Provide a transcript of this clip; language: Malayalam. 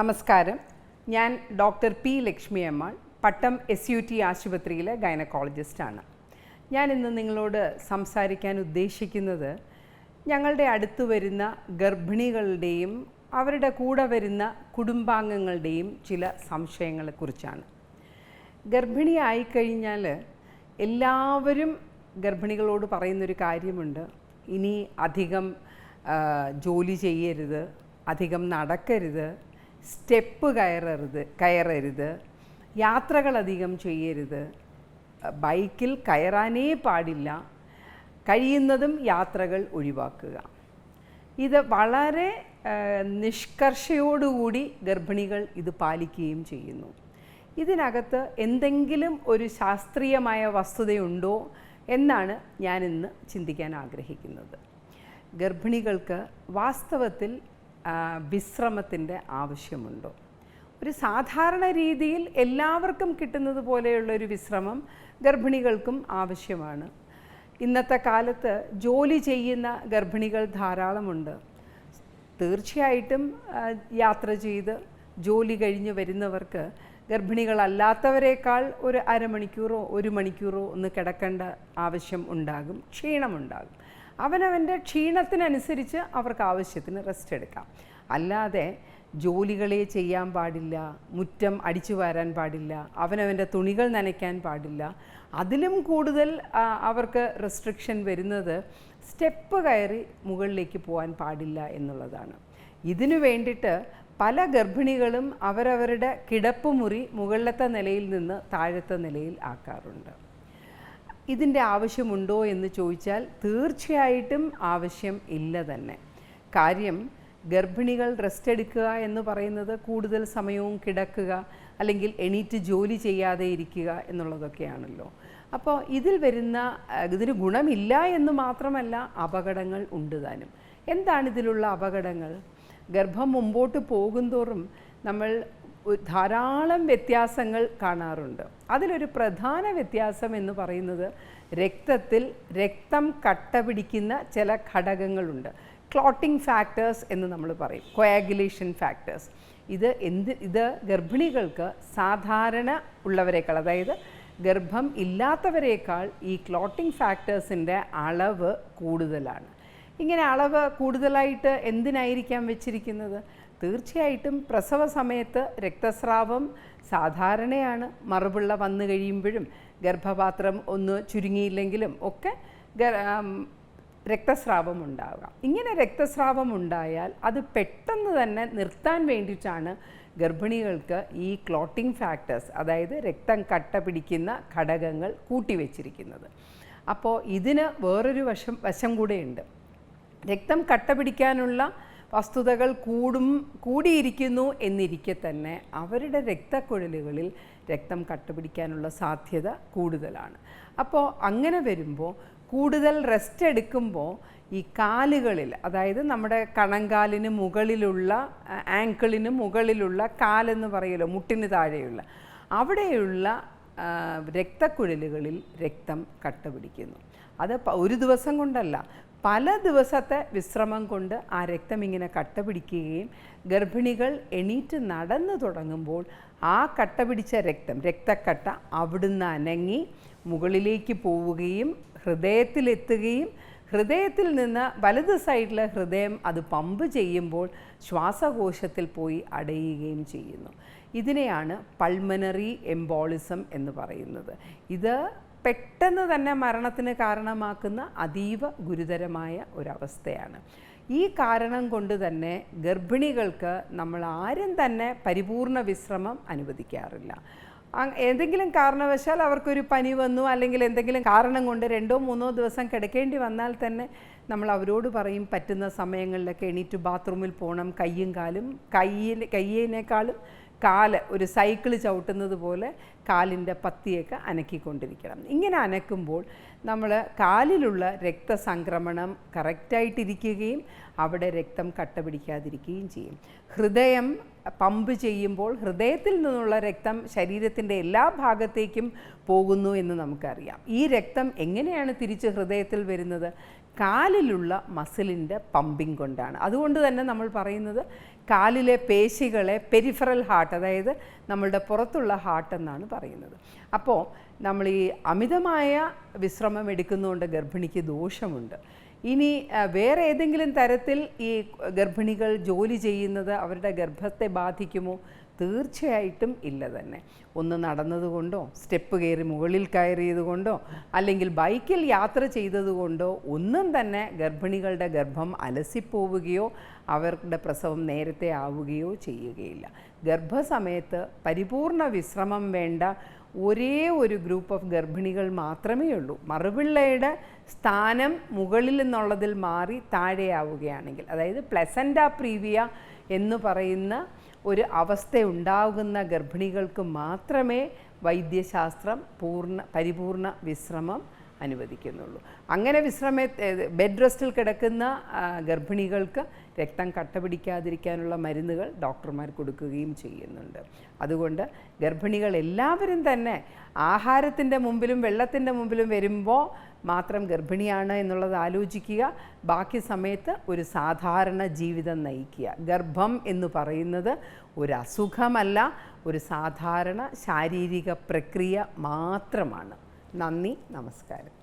നമസ്കാരം. ഞാൻ doctor P Lakshmi Ammal Pattam S U T ആശുപത്രിയിലെ ഗൈനക്കോളജിസ്റ്റാണ്. ഞാൻ ഇന്ന് നിങ്ങളോട് സംസാരിക്കാൻ ഉദ്ദേശിക്കുന്നത് ഞങ്ങളുടെ അടുത്ത് വരുന്ന ഗർഭിണികളുടെയും അവരുടെ കൂടെ വരുന്ന കുടുംബാംഗങ്ങളുടെയും ചില സംശയങ്ങളെക്കുറിച്ചാണ് ഗർഭിണിയായിക്കഴിഞ്ഞാൽ എല്ലാവരും ഗർഭിണികളോട് പറയുന്നൊരു കാര്യമുണ്ട്. ഇനി അധികം ജോലി ചെയ്യരുത് അധികം നടക്കരുത് സ്റ്റെപ്പ് കയറരുത് കയറരുത് യാത്രകളധികം ചെയ്യരുത്. ബൈക്കിൽ കയറാനേ പാടില്ല. കഴിയുന്നതും യാത്രകൾ ഒഴിവാക്കുക. ഇത് വളരെ നിഷ്കർഷയോടുകൂടി ഗർഭിണികൾ ഇത് പാലിക്കുകയും ചെയ്യുന്നു. ഇതിനകത്ത് എന്തെങ്കിലും ഒരു ശാസ്ത്രീയമായ വസ്തുതയുണ്ടോ? എന്നാണ് ഞാൻ ഇന്ന് ചിന്തിക്കാൻ ആഗ്രഹിക്കുന്നത്. ഗർഭിണികൾക്ക് വാസ്തവത്തിൽ വിശ്രമത്തിന്റെ ആവശ്യമുണ്ടോ? ഒരു സാധാരണ രീതിയിൽ എല്ലാവർക്കും കിട്ടുന്നത് പോലെയുള്ള ഒരു വിശ്രമം ഗർഭിണികൾക്കും ആവശ്യമാണ്. ഇന്നത്തെ കാലത്ത് ജോലി ചെയ്യുന്ന ഗർഭിണികൾ ധാരാളമുണ്ട്. തീർച്ചയായിട്ടും യാത്ര ചെയ്ത് ജോലി കഴിഞ്ഞ് വരുന്നവർക്ക് ഗർഭിണികളല്ലാത്തവരെക്കാൾ ഒരു അരമണിക്കൂറോ ഒരു മണിക്കൂറോ ഒന്ന് കിടക്കേണ്ട ആവശ്യം ഉണ്ടാകും ക്ഷീണമുണ്ടാകും. അവനവന്റെ ക്ഷീണത്തിനനുസരിച്ച് അവർക്ക് ആവശ്യത്തിന് റെസ്റ്റ് എടുക്കാം. അല്ലാതെ ജോലികളെ ചെയ്യാൻ പാടില്ല മുറ്റം അടിച്ചു വാരാൻ പാടില്ല അവനവന്റെ തുണികൾ നനയ്ക്കാൻ പാടില്ല അതിലും കൂടുതൽ അവർക്ക് റെസ്ട്രിക്ഷൻ വരുന്നത് സ്റ്റെപ്പ് കയറി മുകളിലേക്ക് പോകാൻ പാടില്ല എന്നുള്ളതാണ്. ഇതിനു വേണ്ടിയിട്ട് പല ഗർഭിണികളും അവരവരുടെ കിടപ്പുമുറി മുകളിലത്തെ നിലയിൽ നിന്ന് താഴത്തെ നിലയിൽ ആക്കാറുണ്ട്. ഇതിന്റെ ആവശ്യമുണ്ടോ എന്ന് ചോദിച്ചാൽ തീർച്ചയായിട്ടും ആവശ്യം ഇല്ല തന്നെ. കാര്യം ഗർഭിണികൾ റെസ്റ്റ് എടുക്കുക എന്ന് പറയുന്നത് കൂടുതൽ സമയവും കിടക്കുക അല്ലെങ്കിൽ എണീറ്റ് ജോലി ചെയ്യാതെ ഇരിക്കുക എന്നുള്ളതൊക്കെയാണല്ലോ. അപ്പോൾ ഇതിൽ വരുന്ന ഇതിന് ഗുണമില്ല എന്ന് മാത്രമല്ല അപകടങ്ങൾ ഉണ്ട് താനും. എന്താണ് ഇതിലുള്ള അപകടങ്ങൾ? ഗർഭം മുമ്പോട്ട് പോകുന്തോറും നമ്മൾ ധാരാളം വ്യത്യാസങ്ങൾ കാണാറുണ്ട്. അതിലൊരു പ്രധാന വ്യത്യാസം എന്ന് പറയുന്നത് രക്തത്തിൽ രക്തം കട്ട പിടിക്കുന്ന ചില ഘടകങ്ങളുണ്ട്. ക്ലോട്ടിംഗ് ഫാക്ടേഴ്സ് എന്ന് നമ്മൾ പറയും. Coagulation factors. ഇത് എന്ത് ഇത് ഗർഭിണികൾക്ക് സാധാരണ ഉള്ളവരെക്കാൾ അതായത് ഗർഭം ഇല്ലാത്തവരേക്കാൾ ഈ ക്ലോട്ടിംഗ് ഫാക്ടേഴ്സിന്റെ അളവ് കൂടുതലാണ്. ഇങ്ങനെ അളവ് കൂടുതലായിട്ട് എന്തിനായിരിക്കാം വെച്ചിരിക്കുന്നത്? തീർച്ചയായിട്ടും പ്രസവ സമയത്ത് രക്തസ്രാവം സാധാരണയാണ്. മറുപിള്ള വന്നു കഴിയുമ്പോഴും ഗർഭപാത്രം ഒന്ന് ചുരുങ്ങിയില്ലെങ്കിലും ഒക്കെ രക്തസ്രാവം ഉണ്ടാകാം. ഇങ്ങനെ രക്തസ്രാവം ഉണ്ടായാൽ അത് പെട്ടെന്ന് തന്നെ നിർത്താൻ വേണ്ടിയിട്ടാണ് ഗർഭിണികൾക്ക് ഈ ക്ലോട്ടിംഗ് ഫാക്ടേഴ്സ് അതായത് രക്തം കട്ട പിടിക്കുന്ന ഘടകങ്ങൾ കൂട്ടിവെച്ചിരിക്കുന്നത് അപ്പോൾ ഇതിന് വേറൊരു വശം വശം കൂടെയുണ്ട്. രക്തം കട്ട പിടിക്കാനുള്ള വസ്തുതകൾ കൂടും കൂടിയിരിക്കുന്നു എന്നിരിക്കെ തന്നെ അവരുടെ രക്തക്കുഴലുകളിൽ രക്തം കട്ടപിടിക്കാനുള്ള സാധ്യത കൂടുതലാണ്. അപ്പോൾ അങ്ങനെ വരുമ്പോൾ കൂടുതൽ റെസ്റ്റ് എടുക്കുമ്പോൾ ഈ കാലുകളിൽ അതായത് നമ്മുടെ കണങ്കാലിന് മുകളിലുള്ള ആങ്കിളിന് മുകളിലുള്ള കാലെന്ന് പറയുമല്ലോ മുട്ടിന് താഴെയുള്ള അവിടെയുള്ള രക്തക്കുഴലുകളിൽ രക്തം കട്ട പിടിക്കുന്നു അത് ഒരു ദിവസം കൊണ്ടല്ല പല ദിവസത്തെ വിശ്രമം കൊണ്ട് ആ രക്തം ഇങ്ങനെ കട്ട പിടിക്കുകയും ഗർഭിണികൾ എണീറ്റ് നടന്നു തുടങ്ങുമ്പോൾ ആ കട്ട പിടിച്ച രക്തം രക്തക്കട്ട അവിടുന്ന് അനങ്ങി മുകളിലേക്ക് പോവുകയും ഹൃദയത്തിലെത്തുകയും ഹൃദയത്തിൽ നിന്ന് വലത് സൈഡിലെ ഹൃദയം അത് പമ്പ് ചെയ്യുമ്പോൾ ശ്വാസകോശത്തിൽ പോയി അടയുകയും ചെയ്യുന്നു. ഇതിനെയാണ് പൾമനറി എംബോളിസം എന്ന് പറയുന്നത്. ഇത് പെട്ടെന്ന് തന്നെ മരണത്തിന് കാരണമാക്കുന്ന അതീവ ഗുരുതരമായ ഒരവസ്ഥയാണ്. ഈ കാരണം കൊണ്ട് തന്നെ ഗർഭിണികൾക്ക് നമ്മൾ ആരും തന്നെ പരിപൂർണ വിശ്രമം അനുവദിക്കാറില്ല. ഏതെങ്കിലും കാരണവശാൽ അവർക്കൊരു പനി വന്നു അല്ലെങ്കിൽ എന്തെങ്കിലും കാരണം കൊണ്ട് രണ്ടോ മൂന്നോ ദിവസം കിടക്കേണ്ടി വന്നാൽ തന്നെ നമ്മൾ അവരോട് പറയും പറ്റുന്ന സമയങ്ങളിലൊക്കെ എണീറ്റ് ബാത്റൂമിൽ പോകണം കയ്യും കാലും കയ്യിൽ കയ്യേനേക്കാളും കാൽ ഒരു സൈക്കിൾ ചവിട്ടുന്നത് പോലെ കാലിന്റെ പത്തിയൊക്കെ അനക്കിക്കൊണ്ടിരിക്കണം. ഇങ്ങനെ അനക്കുമ്പോൾ നമ്മൾ കാലിലുള്ള രക്തസംക്രമണം കറക്റ്റായിട്ടിരിക്കുകയും അവിടെ രക്തം കട്ട പിടിക്കാതിരിക്കുകയും ചെയ്യും. ഹൃദയം പമ്പ് ചെയ്യുമ്പോൾ ഹൃദയത്തിൽ നിന്നുള്ള രക്തം ശരീരത്തിന്റെ എല്ലാ ഭാഗത്തേക്കും പോകുന്നു എന്ന് നമുക്കറിയാം. ഈ രക്തം എങ്ങനെയാണ് തിരിച്ച് ഹൃദയത്തിൽ വരുന്നത്? കാലിലുള്ള മസിലിന്റെ പമ്പിങ് കൊണ്ടാണ്. അതുകൊണ്ട് തന്നെ നമ്മൾ പറയുന്നത് കാലിലെ പേശികളെ പെരിഫറൽ ഹാർട്ട് അതായത് നമ്മളുടെ പുറത്തുള്ള ഹാർട്ട് എന്നാണ് പറയുന്നത്. അപ്പോൾ നമ്മൾ ഈ അമിതമായ വിശ്രമം എടുക്കുന്നതുകൊണ്ട് ഗർഭിണിക്ക് ദോഷമുണ്ട്. ഇനി വേറെ ഏതെങ്കിലും തരത്തിൽ ഈ ഗർഭിണികൾ ജോലി ചെയ്യുന്നത് അവരുടെ ഗർഭത്തെ ബാധിക്കുമോ? തീർച്ചയായിട്ടും ഇല്ല തന്നെ. ഒന്ന് നടന്നതുകൊണ്ടോ സ്റ്റെപ്പ് കയറി മുകളിൽ കയറിയത് കൊണ്ടോ അല്ലെങ്കിൽ ബൈക്കിൽ യാത്ര ചെയ്തതുകൊണ്ടോ ഒന്നും തന്നെ ഗർഭിണികളുടെ ഗർഭം അലസിപ്പോവുകയോ അവരുടെ പ്രസവം നേരത്തെ ആവുകയോ ചെയ്യുകയില്ല. ഗർഭസമയത്ത് പരിപൂർണ വിശ്രമം വേണ്ട ഒരേ ഒരു ഗ്രൂപ്പ് ഓഫ് ഗർഭിണികൾ മാത്രമേ ഉള്ളൂ. മറുപിള്ളയുടെ സ്ഥാനം മുകളിൽ നിന്നുള്ളതിൽ മാറി താഴെയാവുകയാണെങ്കിൽ അതായത് പ്ലസന്റ പ്രീവിയ എന്ന് പറയുന്ന ഒരു അവസ്ഥ ഉണ്ടാകുന്ന ഗർഭിണികൾക്ക് മാത്രമേ വൈദ്യശാസ്ത്രം പൂർണ പരിപൂർണ വിശ്രമം അനുവദിക്കുന്നുള്ളൂ. അങ്ങനെ വിശ്രമ ബെഡ് റെസ്റ്റിൽ കിടക്കുന്ന ഗർഭിണികൾക്ക് രക്തം കട്ട പിടിക്കാതിരിക്കാനുള്ള മരുന്നുകൾ ഡോക്ടർമാർ കൊടുക്കുകയും ചെയ്യുന്നുണ്ട്. അതുകൊണ്ട് ഗർഭിണികൾ എല്ലാവരും തന്നെ ആഹാരത്തിന്റെ മുമ്പിലും വെള്ളത്തിന്റെ മുമ്പിലും വരുമ്പോൾ മാത്രം ഗർഭിണിയാണ് എന്നുള്ളത് ആലോചിക്കുക. ബാക്കി സമയത്ത് ഒരു സാധാരണ ജീവിതം നയിക്കുക. ഗർഭം എന്ന് പറയുന്നത് ഒരു അസുഖമല്ല ഒരു സാധാരണ ശാരീരിക പ്രക്രിയ മാത്രമാണ്. നന്ദി നമസ്കാരം.